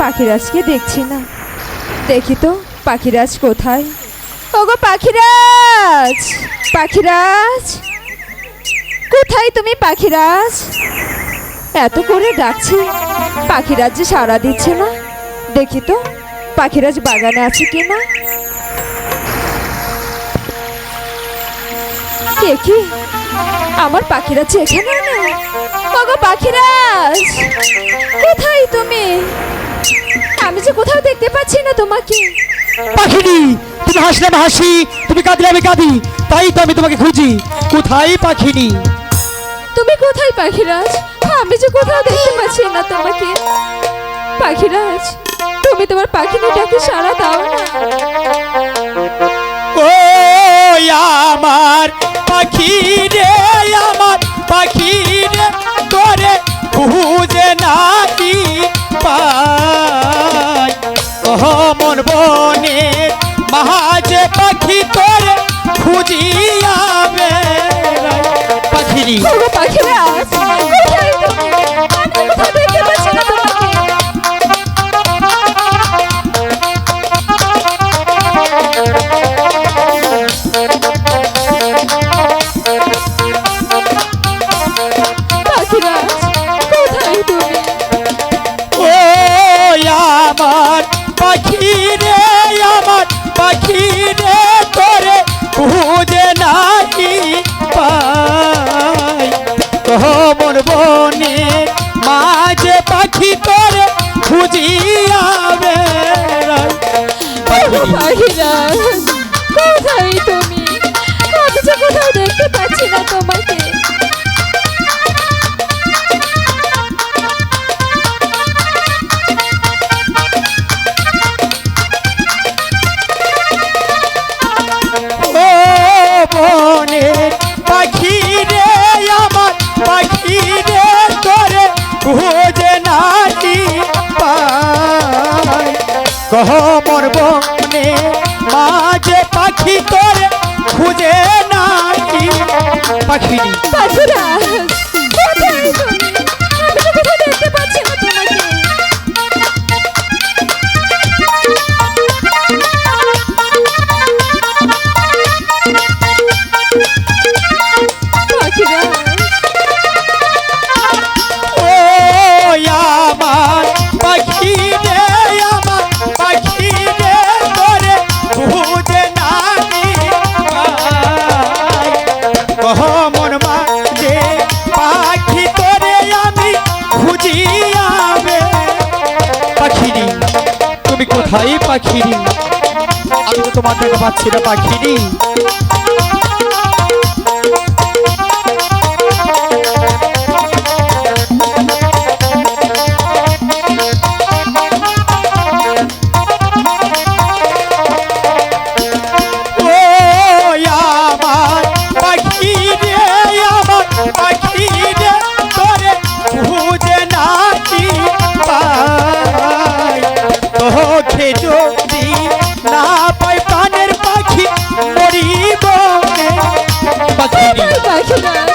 পাখিরাজকে দেখছি না। দেখি তো, পাখিরাজ কোথায়? ওগো পাখিরাজ! পাখিরাজ! কোথায় তুমি পাখিরাজ? এত করে ডাকছি, পাখিরাজ যে সাড়া দিচ্ছে না। দেখি তো, পাখিরাজ বাগানে আছে কে কি আমার পাখিরাজ এখানে না ওগো পাখিরাজ! পাচ্ছি না তোমাকে? পাখিনি তুমি হাসলে আমি হাসি তুমি কাঁদলে আমি কাঁদি তাই তো আমি তোমাকে খুঁজি। কোথায় পাখিনি? তুমি কোথায় পাখিরাজ? আমি যে কোথাও দেখতে পাচ্ছি না তোমাকে। পাখিরাজ তুমি তোমার পাখিটাকে সারা দাও। না কোথায়? তুমি যে কোথাও দেখতে পাচ্ছি না তোমাকে ও পাখি কোথায় পাখিরি? আমি তো তোমার টাকা পাচ্ছি না পাখিরি। পাখি মরিব পাখি পাখিরাজ